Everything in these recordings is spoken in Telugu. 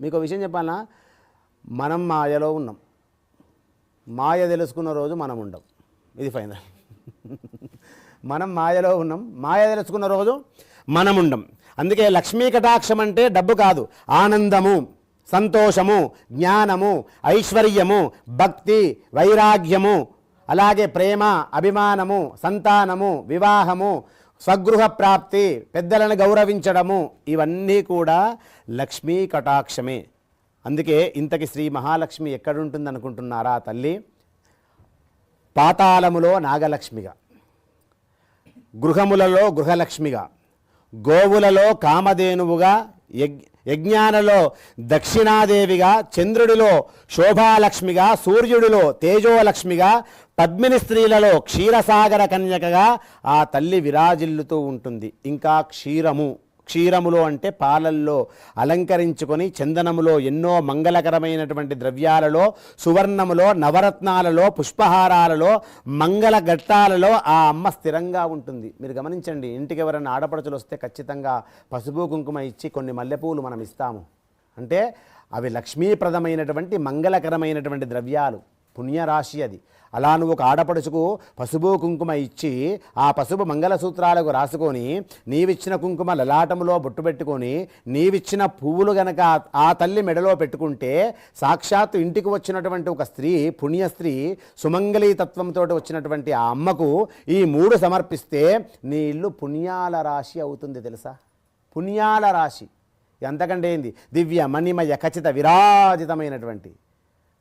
మీకు విషయం చెప్పాలనా మనం మాయలో ఉన్నాం. మాయ తెలుసుకున్న రోజు మనం ఉండం. ఇది ఫైనల్. మనం మాయలో ఉన్నాం. మాయ తెలుసుకున్న రోజు మనం ఉండం. అందుకే లక్ష్మీ కటాక్షం అంటే డబ్బు కాదు. ఆనందము సంతోషము జ్ఞానము ఐశ్వర్యము భక్తి వైరాగ్యము అలాగే ప్రేమ అభిమానము సంతానము వివాహము స్వగృహ ప్రాప్తి పెద్దలను గౌరవించడము ఇవన్నీ కూడా లక్ష్మీ కటాక్షమే. అందుకే ఇంతకి శ్రీ మహాలక్ష్మి ఎక్కడుంటుంది అనుకుంటున్నారా తల్లి? పాతాళములో నాగలక్ష్మిగా గృహములలో గృహలక్ష్మిగా గోవులలో కామధేనువుగా యజ్ఞానలో దక్షిణాదేవిగా చంద్రుడిలో శోభాలక్ష్మిగా సూర్యుడిలో తేజోలక్ష్మిగా పద్మిని స్త్రీలలో క్షీరసాగర కన్యకగా ఆ తల్లి విరాజిల్లుతూ ఉంటుంది. ఇంకా క్షీరము. క్షీరములో అంటే పాలల్లో అలంకరించుకొని చందనములో ఎన్నో మంగళకరమైనటువంటి ద్రవ్యాలలో సువర్ణములో నవరత్నాలలో పుష్పహారాలలో మంగళ ఘట్టాలలో ఆ అమ్మ స్థిరంగా ఉంటుంది. మీరు గమనించండి ఇంటికి ఎవరైనా ఆడపడుచులు వస్తే ఖచ్చితంగా పసుపు కుంకుమ ఇచ్చి కొన్ని మల్లెపూలు మనం ఇస్తాము. అంటే అవి లక్ష్మీప్రదమైనటువంటి మంగళకరమైనటువంటి ద్రవ్యాలు. పుణ్యరాశి అది. అలా నువ్వు ఒక ఆడపడుచుకు పసుపు కుంకుమ ఇచ్చి ఆ పసుపు మంగళసూత్రాలకు రాసుకొని నీవిచ్చిన కుంకుమ లలాటములో బొట్టు పెట్టుకొని నీవిచ్చిన పువ్వులు గనక ఆ తల్లి మెడలో పెట్టుకుంటే సాక్షాత్తు ఇంటికి వచ్చినటువంటి ఒక స్త్రీ పుణ్య స్త్రీ సుమంగళీ తత్వంతో వచ్చినటువంటి ఆ అమ్మకు ఈ మూడు సమర్పిస్తే నీ ఇల్లు పుణ్యాల రాశి అవుతుంది తెలుసా? పుణ్యాల రాశి. ఎంతకంటే ఏంది? దివ్య మణిమయ ఖచ్చిత విరాజితమైనటువంటి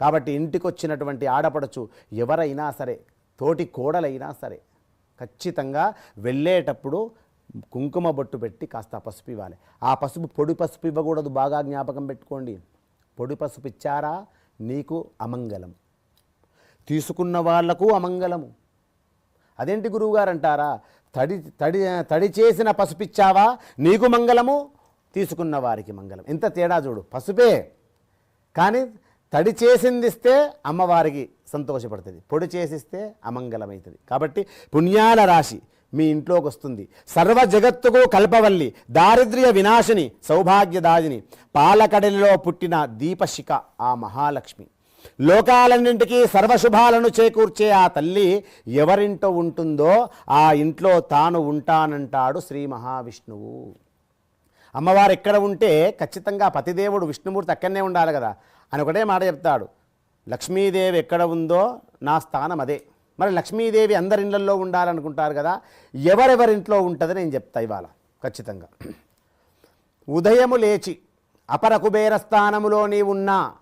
కాబట్టి ఇంటికి వచ్చినటువంటి ఆడపడచు ఎవరైనా సరే తోటి కోడలైనా సరే ఖచ్చితంగా వెళ్ళేటప్పుడు కుంకుమ బొట్టు పెట్టి కాస్త పసుపు ఇవ్వాలి. ఆ పసుపు పొడి పసుపు ఇవ్వకూడదు బాగా జ్ఞాపకం పెట్టుకోండి. పొడి పసుపు ఇచ్చారా? నీకు అమంగళం. తీసుకున్న వాళ్ళకు అమంగళము అదేంటి గురువుగారు అంటారా తడి తడి తడి చేసిన పసుపిచ్చావా నీకు మంగళము తీసుకున్న వారికి మంగళం. ఎంత తేడా చూడు. పసుపే. కానీ తడి చేసిందిస్తే అమ్మవారికి సంతోషపడుతుంది. పొడి చేసిస్తే అమంగళమవుతుంది. కాబట్టి పుణ్యాల రాశి మీ ఇంట్లోకి వస్తుంది. సర్వ జగత్తుకు కల్పవల్లి దారిద్ర్య వినాశిని సౌభాగ్యదాజిని పాలకడలిలో పుట్టిన దీపశిఖ ఆ మహాలక్ష్మి. లోకాలన్నింటికీ సర్వశుభాలను చేకూర్చే ఆ తల్లి ఎవరింటో ఉంటుందో ఆ ఇంట్లో తాను ఉంటానంటాడు శ్రీ మహావిష్ణువు. అమ్మవారు ఎక్కడ ఉంటే ఖచ్చితంగా పతిదేవుడు విష్ణుమూర్తి అక్కడనే ఉండాలి కదా అని ఒకటే మాట చెప్తాడు. లక్ష్మీదేవి ఎక్కడ ఉందో నా స్థానం అదే. మరి లక్ష్మీదేవి అందరి ఇళ్ళలో ఉండాలనుకుంటారు కదా ఎవరెవరింట్లో ఉంటుంది నేను చెప్తా ఇవాళ ఖచ్చితంగా. ఉదయము లేచి అపర కుబేర స్థానములో నీ ఉన్నా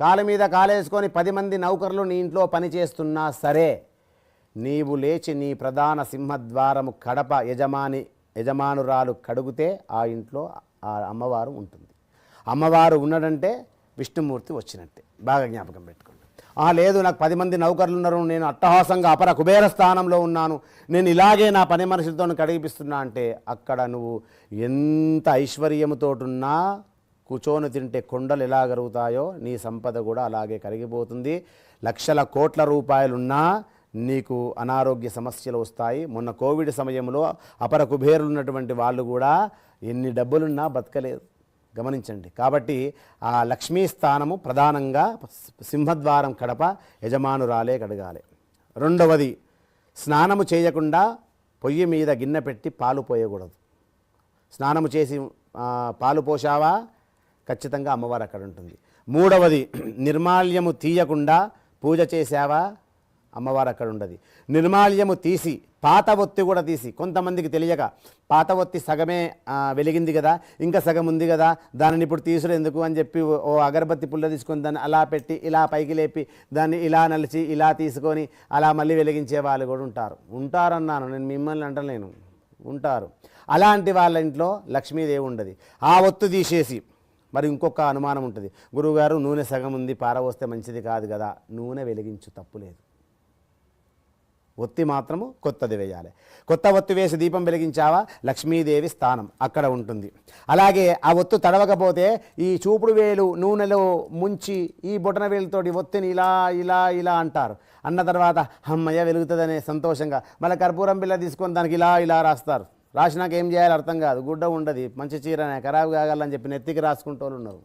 కాలు మీద కాలేసుకొని పది మంది నౌకర్లు నీ ఇంట్లో పనిచేస్తున్నా సరే నీవు లేచి నీ ప్రధాన సింహద్వారము కడప యజమాని యజమానురాలు కడుగుతే ఆ ఇంట్లో ఆ అమ్మవారు ఉంటుంది. అమ్మవారు ఉన్నడంటే విష్ణుమూర్తి వచ్చినట్టే. బాగా జ్ఞాపకం పెట్టుకోండి. ఆ లేదు నాకు పది మంది నౌకర్లు ఉన్నారు నేను అట్టహాసంగా అపర కుబేర స్థానంలో ఉన్నాను. నేను ఇలాగే నా పని మనుషులతో కడిగిపిస్తున్నా అంటే అక్కడ నువ్వు ఎంత ఐశ్వర్యముతోటున్నా కూర్చొని తింటే కొండలు ఎలా కరుగుతాయో నీ సంపద కూడా అలాగే కరిగిపోతుంది. లక్షల కోట్ల రూపాయలున్నా నీకు అనారోగ్య సమస్యలు వస్తాయి. మొన్న కోవిడ్ సమయంలో అపర కుబేరులు ఉన్నటువంటి వాళ్ళు కూడా ఎన్ని డబ్బులున్నా బతకలేదు. గమనించండి. కాబట్టి ఆ లక్ష్మీ స్థానము ప్రధానంగా సింహద్వారం కడప యజమానురాలే కడగాలి. రెండవది స్నానము చేయకుండా పొయ్యి మీద గిన్నె పెట్టి పాలు పోయకూడదు. స్నానము చేసి పాలు పోసావా ఖచ్చితంగా అమ్మవారు అక్కడ ఉంటుంది. మూడవది నిర్మాల్యము తీయకుండా పూజ చేసావా అమ్మవారు అక్కడ ఉండదు. నిర్మాల్యము తీసి పాత ఒత్తి కూడా తీసి కొంతమందికి తెలియక పాత ఒత్తి సగమే వెలిగింది కదా ఇంకా సగం ఉంది కదా దానిని ఇప్పుడు తీసుడు ఎందుకు అని చెప్పి ఓ- ఓ అగరబత్తి పుల్ల తీసుకొని దాన్ని అలా పెట్టి ఇలా పైకి లేపి దాన్ని ఇలా నలిచి ఇలా తీసుకొని అలా మళ్ళీ వెలిగించే వాళ్ళు కూడా ఉంటారు. ఉంటారన్నాను నేను మిమ్మల్ని అంటలేను. ఉంటారు. అలాంటి వాళ్ళ ఇంట్లో లక్ష్మీదేవి ఉండదు. ఆ ఒత్తు తీసేసి మరి ఇంకొక అనుమానం ఉంటుంది. గురువుగారు నూనె సగం ఉంది పారవస్తే మంచిది కాదు కదా నూనె వెలిగించు తప్పులేదు ఒత్తి మాత్రము కొత్తది వేయాలి. కొత్త ఒత్తి వేసి దీపం వెలిగించావా? లక్ష్మీదేవి స్థానం అక్కడ ఉంటుంది. అలాగే ఆ ఒత్తు తడవకపోతే ఈ చూపుడు వేలు నూనెలో ముంచి ఈ బొటన వేలుతోటి ఒత్తిని ఇలా ఇలా ఇలా అంటారు. అన్న తర్వాత అమ్మయ్య వెలుగుతుందనే సంతోషంగా మళ్ళీ కర్పూరం బిల్ల తీసుకొని దానికి ఇలా ఇలా రాస్తారు. రాసినాక ఏం చేయాలో అర్థం కాదు. గుడ్డ ఉండదు. మంచి చీరనే. ఖరాబ్ కాగలని చెప్పి నెత్తికి రాసుకుంటూ ఉన్నారు.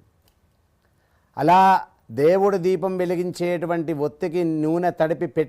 అలా దేవుడు దీపం వెలిగించేటువంటి ఒత్తికి నూనె తడిపి పెట్టి